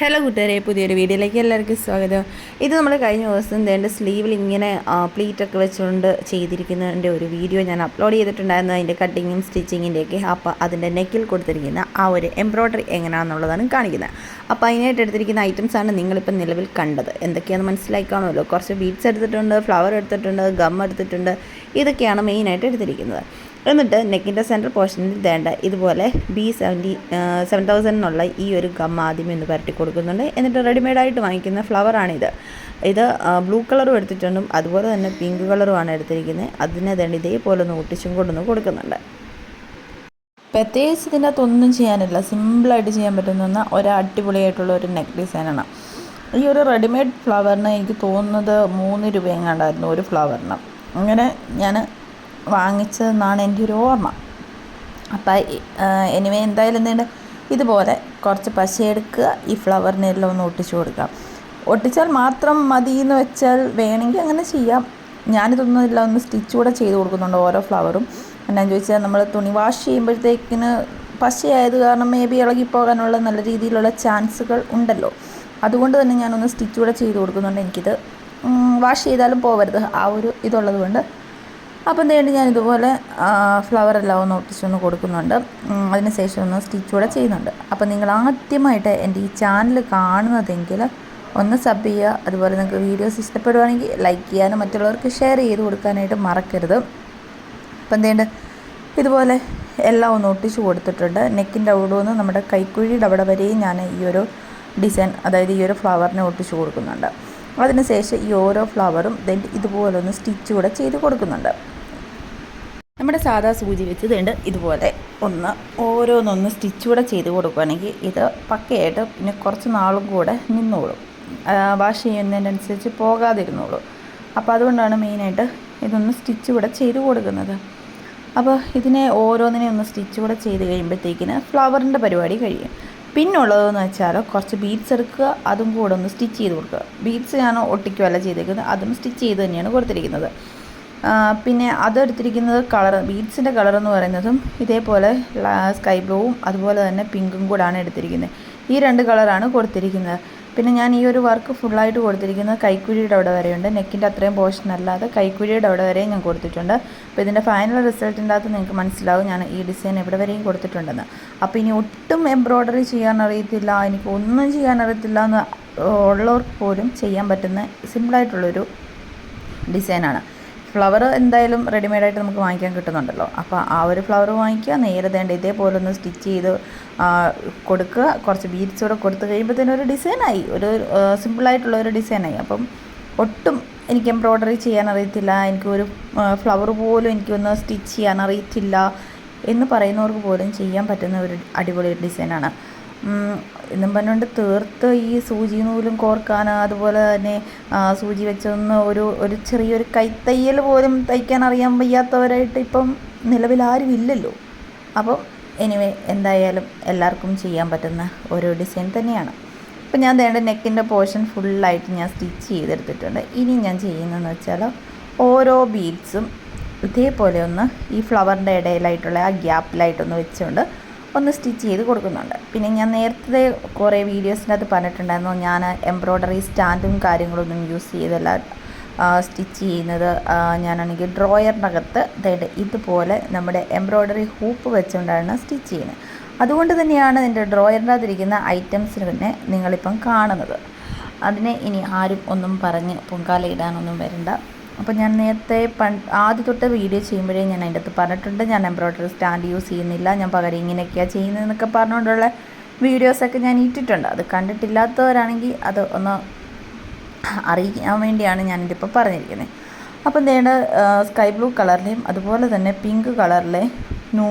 Hello കൂട്ടുകാരെ പുതിയൊരു വീഡിയോയിലേക്ക് എല്ലാവർക്കും സ്വാഗതം. ഇത് നമ്മൾ കഴിഞ്ഞ ദിവസം എന്റെ സ്ലീവിൽ ഇങ്ങനെ പ്ലീറ്റൊക്കെ വെച്ചുകൊണ്ട് ചെയ്തിരിക്കുന്നതിന്റെ ഒരു വീഡിയോ ഞാൻ അപ്ലോഡ് ചെയ്തിട്ടുണ്ടായിരുന്നു. അതിന്റെ കട്ടിങ്ങും സ്റ്റിച്ചിങ്ങിന്റെയൊക്കെ അപ്പോൾ അതിന്റെ നെക്കിൽ കൊടുത്തിരിക്കുന്ന ആ ഒരു എംബ്രോയ്ഡറി എങ്ങനെയാണെന്നുള്ളതാണ് കാണിക്കുന്നത്. അപ്പോൾ അതിനായിട്ട് എടുത്തിരിക്കുന്ന ഐറ്റംസാണ് നിങ്ങളിപ്പോൾ നിലവിൽ കണ്ടത്. എന്തൊക്കെയാണെന്ന് മനസ്സിലായി കാണുമല്ലോ. കുറച്ച് ബീഡ്സ് എടുത്തിട്ടുണ്ട് ഫ്ലവർ എടുത്തിട്ടുണ്ട് ഗം എടുത്തിട്ടുണ്ട്. ഇതൊക്കെയാണ് മെയിനായിട്ട് എടുത്തിരിക്കുന്നത്. എന്നിട്ട് നെക്കിന്റെ സെന്റർ പോർഷനിൽ വേണ്ട ഇതുപോലെ ബി സെവന്റി സെവൻ തൗസൻഡിനുള്ള ഈ ഒരു ഗം ആദ്യം ഒന്ന് പരട്ടി കൊടുക്കുന്നുണ്ട്. എന്നിട്ട് റെഡിമെയ്ഡായിട്ട് വാങ്ങിക്കുന്ന ഫ്ലവറാണിത് ഇത് ബ്ലൂ കളറും എടുത്തിട്ടുണ്ടും അതുപോലെ തന്നെ പിങ്ക് കളറുമാണ് എടുത്തിരിക്കുന്നത് അതിനെ തന്നെ ഇതേപോലെ ഒന്ന് ഒട്ടിച്ചും കൊണ്ടൊന്ന് കൊടുക്കുന്നുണ്ട്. പ്രത്യേകിച്ച് ഇതിന്റെ അകത്തൊന്നും ചെയ്യാനില്ല. സിമ്പിളായിട്ട് ചെയ്യാൻ പറ്റുന്ന ഒരു അടിപൊളിയായിട്ടുള്ള ഒരു നെക്ക് ഡിസൈനാണ് ഈ ഒരു റെഡിമെയ്ഡ് ഫ്ലവറിന് എനിക്ക് തോന്നുന്നത് മൂന്ന് രൂപ എങ്ങാണ്ടായിരുന്നു ഒരു ഫ്ലവറിന് അങ്ങനെ ഞാൻ വാങ്ങിച്ചതെന്നാണ് എന്റെ ഒരു ഓർമ്മ. അപ്പം എനിവേ എന്തായാലും എന്തുണ്ട്? ഇതുപോലെ കുറച്ച് പശ എടുക്കുക ഈ ഫ്ലവറിനെല്ലാം ഒന്ന് ഒട്ടിച്ചു കൊടുക്കുക. ഒട്ടിച്ചാൽ മാത്രം മതി എന്ന് വെച്ചാൽ വേണമെങ്കിൽ അങ്ങനെ ചെയ്യാം. ഞാനിതൊന്നും ഇല്ല ഒന്ന് സ്റ്റിച്ച് കൂടെ ചെയ്ത് കൊടുക്കുന്നുണ്ട് ഓരോ ഫ്ലവറും. എന്നാന്ന് ചോദിച്ചാൽ നമ്മൾ തുണി വാഷ് ചെയ്യുമ്പോഴത്തേക്കിന് പശയായത് കാരണം മേ ബി ഇളകിപ്പോകാനുള്ള നല്ല രീതിയിലുള്ള ചാൻസുകൾ ഉണ്ടല്ലോ. അതുകൊണ്ട് തന്നെ ഞാനൊന്ന് സ്റ്റിച്ച് കൂടെ ചെയ്ത് കൊടുക്കുന്നുണ്ട്. എനിക്കിത് വാഷ് ചെയ്താലും പോകരുത് ആ ഒരു ഇതുള്ളത് കൊണ്ട് അപ്പം എന്തുകൊണ്ട് ഞാൻ ഇതുപോലെ ഫ്ലവർ എല്ലാം ഒന്ന് ഒട്ടിച്ചൊന്ന് കൊടുക്കുന്നുണ്ട്. അതിനുശേഷം ഒന്ന് സ്റ്റിച്ച് കൂടെ ചെയ്യുന്നുണ്ട്. അപ്പം നിങ്ങൾ ആദ്യമായിട്ട് എന്റെ ഈ ചാനൽ കാണുന്നതെങ്കിൽ ഒന്ന് സബ് ചെയ്യുക. അതുപോലെ നിങ്ങൾക്ക് വീഡിയോസ് ഇഷ്ടപ്പെടുവാണെങ്കിൽ ലൈക്ക് ചെയ്യാനും മറ്റുള്ളവർക്ക് ഷെയർ ചെയ്ത് കൊടുക്കാനായിട്ട് മറക്കരുത്. അപ്പം എന്തുകൊണ്ട് ഇതുപോലെ എല്ലാം ഒന്ന് ഒട്ടിച്ച് കൊടുത്തിട്ടുണ്ട്. നെക്കിന്റെ അവിടെ നിന്ന് നമ്മുടെ കൈക്കുഴിയുടെ അവിടെ വരെയും ഞാൻ ഈ ഒരു ഡിസൈൻ അതായത് ഈ ഒരു ഫ്ലവറിനെ ഒട്ടിച്ച് കൊടുക്കുന്നുണ്ട്. അതിനുശേഷം ഈ ഓരോ ഫ്ലവറും ദെൻ ഇതുപോലൊന്ന് സ്റ്റിച്ച് കൂടെ ചെയ്ത് കൊടുക്കുന്നുണ്ട്. നമ്മുടെ സാധാ സൂചി വെച്ച് ഇതുപോലെ ഒന്ന് ഓരോന്നൊന്ന് സ്റ്റിച്ച് കൂടെ ചെയ്ത് കൊടുക്കുകയാണെങ്കിൽ ഇത് പക്കയായിട്ട് പിന്നെ കുറച്ച് നാളും കൂടെ നിന്നോളും. വാഷ് ചെയ്യുന്നതിനനുസരിച്ച് പോകാതിരുന്നോളൂ. അപ്പോൾ അതുകൊണ്ടാണ് മെയിനായിട്ട് ഇതൊന്ന് സ്റ്റിച്ച് കൂടെ ചെയ്ത് കൊടുക്കുന്നത്. അപ്പോൾ ഇതിനെ ഓരോന്നിനെ ഒന്ന് സ്റ്റിച്ച് കൂടെ ചെയ്ത് കഴിയുമ്പോഴത്തേക്കിന് ഫ്ലവറിന്റെ പരിപാടി കഴിയും. പിന്നുള്ളതെന്ന് വെച്ചാൽ കുറച്ച് ബീഡ്സ് എടുക്കുക അതും കൂടെ ഒന്ന് സ്റ്റിച്ച് ചെയ്ത് കൊടുക്കുക. ബീഡ്സ് ഞാൻ ഒട്ടിക്കുകയല്ല ചെയ്തിരിക്കുന്നത് അതും സ്റ്റിച്ച് ചെയ്ത് തന്നെയാണ് കൊടുത്തിരിക്കുന്നത്. പിന്നെ അതെടുത്തിരിക്കുന്നത് കളർ ബീഡ്സിന്റെ കളർ എന്ന് പറയുന്നതും ഇതേപോലെ സ്കൈ ബ്ലൂവും അതുപോലെ തന്നെ പിങ്കും കൂടാണ് എടുത്തിരിക്കുന്നത്. ഈ രണ്ട് കളറാണ് കൊടുത്തിരിക്കുന്നത്. പിന്നെ ഞാൻ ഈ ഒരു വർക്ക് ഫുള്ളായിട്ട് കൊടുത്തിരിക്കുന്നത് കൈക്കുഴിയുടെ അവിടെ വരെയുണ്ട്. നെക്കിന്റെ അത്രയും പോർഷൻ അല്ലാതെ കൈക്കുഴിയുടെ അവിടെ വരെയും ഞാൻ കൊടുത്തിട്ടുണ്ട്. അപ്പോൾ ഇതിന്റെ ഫൈനൽ റിസൾട്ടിന്റെ അകത്ത് നിങ്ങൾക്ക് മനസ്സിലാവും ഞാൻ ഈ ഡിസൈൻ എവിടെ വരെയും കൊടുത്തിട്ടുണ്ടെന്ന്. അപ്പോൾ ഇനി ഒട്ടും എംബ്രോയ്ഡറി ചെയ്യാൻ അറിയത്തില്ല. എനിക്ക് ഒന്നും ചെയ്യാൻ അറിയത്തില്ല എന്ന് ഉള്ളവർക്ക് പോലും ചെയ്യാൻ പറ്റുന്ന സിമ്പിളായിട്ടുള്ളൊരു ഡിസൈനാണ് ഫ്ലവർ എന്തായാലും റെഡിമെയ്ഡായിട്ട് നമുക്ക് വാങ്ങിക്കാൻ കിട്ടുന്നുണ്ടല്ലോ. അപ്പോൾ ആ ഒരു ഫ്ലവർ വാങ്ങിക്കുക നേരെ തേണ്ട ഇതേപോലെ ഒന്ന് സ്റ്റിച്ച് ചെയ്ത് കൊടുക്കുക. കുറച്ച് ബീഡ്സ് കൂടെ കൊടുത്തു കഴിയുമ്പോഴത്തേനും ഒരു ഡിസൈനായി ഒരു സിമ്പിളായിട്ടുള്ള ഒരു ഡിസൈനായി അപ്പം ഒട്ടും എനിക്ക് എംബ്രോയ്ഡറി ചെയ്യാൻ അറിയത്തില്ല. എനിക്ക് ഒരു ഫ്ലവർ പോലും എനിക്കൊന്ന് സ്റ്റിച്ച് ചെയ്യാൻ അറിയത്തില്ല എന്ന് പറയുന്നവർക്ക് പോലും ചെയ്യാൻ പറ്റുന്ന ഒരു അടിപൊളി ഡിസൈനാണ് എന്നും പറഞ്ഞുകൊണ്ട് തീർത്ത് ഈ സൂചി നൂലും കോർക്കാൻ അതുപോലെ തന്നെ സൂചി വെച്ചൊന്ന് ഒരു ഒരു ചെറിയൊരു കൈത്തയ്യൽ പോലും തയ്ക്കാൻ അറിയാൻ വയ്യാത്തവരായിട്ട് ഇപ്പം നിലവിൽ ആരും ഇല്ലല്ലോ. അപ്പം എനിവേ എന്തായാലും എല്ലാവർക്കും ചെയ്യാൻ പറ്റുന്ന ഒരു ഡിസൈൻ തന്നെയാണ്. അപ്പം ഞാൻ വേണ്ട നെക്കിന്റെ പോർഷൻ ഫുള്ളായിട്ട് ഞാൻ സ്റ്റിച്ച് ചെയ്തെടുത്തിട്ടുണ്ട്. ഇനി ഞാൻ ചെയ്യുന്നതെന്ന് വെച്ചാൽ ഓരോ ബീഡ്സും ഇതേപോലെ ഒന്ന് ഈ ഫ്ലവറിന്റെ ഇടയിലായിട്ടുള്ള ആ ഗ്യാപ്പിലായിട്ടൊന്ന് വെച്ചുകൊണ്ട് ഒന്ന് സ്റ്റിച്ച് ചെയ്ത് കൊടുക്കുന്നുണ്ട്. പിന്നെ ഞാൻ നേരത്തെ കുറേ വീഡിയോസിനകത്ത് പറഞ്ഞിട്ടുണ്ടായിരുന്നു ഞാൻ എംബ്രോയ്ഡറി സ്റ്റാൻഡും കാര്യങ്ങളൊന്നും യൂസ് ചെയ്തല്ല. സ്റ്റിച്ച് ചെയ്യുന്നത് ഞാനാണെങ്കിൽ ഡ്രോയറിനകത്ത് അതായത് ഇതുപോലെ നമ്മുടെ എംബ്രോയ്ഡറി ഹൂപ്പ് വെച്ചുകൊണ്ടാണ് സ്റ്റിച്ച് ചെയ്യുന്നത്. അതുകൊണ്ട് തന്നെയാണ് എന്റെ ഡ്രോയറിനകത്തിരിക്കുന്ന ഐറ്റംസിന് തന്നെ നിങ്ങളിപ്പം കാണുന്നത്. അതിനെ ഇനി ആരും ഒന്നും പറഞ്ഞ് പൊങ്കാലയിടാനൊന്നും വരണ്ട. അപ്പോൾ ഞാൻ നേരത്തെ പണ്ട് ആദ്യ തൊട്ട് വീഡിയോ ചെയ്യുമ്പോഴേ ഞാൻ അതിന്റെ അകത്ത് പറഞ്ഞിട്ടുണ്ട്. ഞാൻ എംബ്രോയ്ഡറി സ്റ്റാൻഡ് യൂസ് ചെയ്യുന്നില്ല. ഞാൻ പകരം ഇങ്ങനെയൊക്കെയാണ് ചെയ്യുന്നതെന്നൊക്കെ പറഞ്ഞുകൊണ്ടുള്ള വീഡിയോസൊക്കെ ഞാൻ ഇട്ടിട്ടുണ്ട്. അത് കണ്ടിട്ടില്ലാത്തവരാണെങ്കിൽ അത് ഒന്ന് അറിയിക്കാൻ വേണ്ടിയാണ് ഞാനിതിപ്പോൾ പറഞ്ഞിരിക്കുന്നത് അപ്പം നേടെ സ്കൈ ബ്ലൂ കളറിലെയും അതുപോലെ തന്നെ പിങ്ക് കളറിലെ നൂ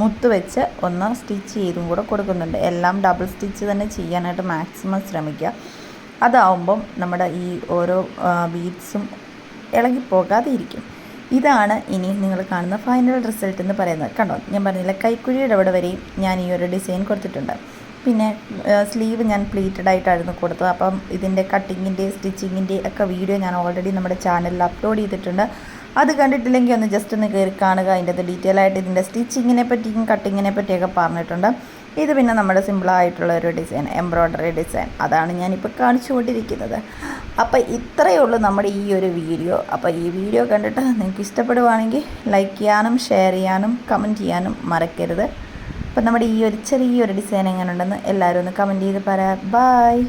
മുത്ത് വെച്ച് ഒന്ന് സ്റ്റിച്ച് ചെയ്തും കൂടെ കൊടുക്കുന്നുണ്ട്. എല്ലാം ഡബിൾ സ്റ്റിച്ച് തന്നെ ചെയ്യാനായിട്ട് മാക്സിമം ശ്രമിക്കുക. അതാവുമ്പം നമ്മുടെ ഈ ഓരോ ബീഡ്സും ഇളകിപ്പോകാതെ ഇരിക്കും ഇതാണ് ഇനി നിങ്ങൾ കാണുന്ന ഫൈനൽ റിസൾട്ട് എന്ന് പറയുന്നത്. കണ്ടോ? ഞാൻ പറഞ്ഞില്ല കൈക്കുഴിയുടെ അവിടെ വരെയും ഞാൻ ഈ ഒരു ഡിസൈൻ കൊടുത്തിട്ടുണ്ട്. പിന്നെ സ്ലീവ് ഞാൻ പ്ലീറ്റഡ് ആയിട്ടായിരുന്നു കൊടുത്തത്. അപ്പം ഇതിന്റെ കട്ടിങ്ങിന്റെ സ്റ്റിച്ചിങ്ങിന്റെ ഒക്കെ വീഡിയോ ഞാൻ ഓൾറെഡി നമ്മുടെ ചാനലിൽ അപ്ലോഡ് ചെയ്തിട്ടുണ്ട്. അത് കണ്ടിട്ടില്ലെങ്കിൽ ഒന്ന് ജസ്റ്റ് ഒന്ന് കയറി കാണുക. അതിന്റെ അത് ഡീറ്റെയിൽ ആയിട്ട് ഇതിന്റെ സ്റ്റിച്ചിങ്ങിനെ പറ്റിയും കട്ടിങ്ങിനെ പറ്റിയൊക്കെ പറഞ്ഞിട്ടുണ്ട്. ഇത് പിന്നെ നമ്മുടെ സിമ്പിളായിട്ടുള്ള ഒരു ഡിസൈൻ എംബ്രോയ്ഡറി ഡിസൈൻ. അതാണ് ഞാനിപ്പോൾ കാണിച്ചുകൊണ്ടിരിക്കുന്നത്. അപ്പോൾ ഇത്രയേ ഉള്ളൂ നമ്മുടെ ഈ ഒരു വീഡിയോ. അപ്പോൾ ഈ വീഡിയോ കണ്ടിട്ട് നിങ്ങൾക്ക് ഇഷ്ടപ്പെടുവാണെങ്കിൽ ലൈക്ക് ചെയ്യാനും ഷെയർ ചെയ്യാനും കമന്റ് ചെയ്യാനും മറക്കരുത്. അപ്പോൾ നമ്മുടെ ഈ ഒരു ചെറിയൊരു ഡിസൈൻ എങ്ങനെ ഉണ്ടെന്ന് എല്ലാവരും ഒന്ന് കമന്റ് ചെയ്ത് പറയാം. ബായ്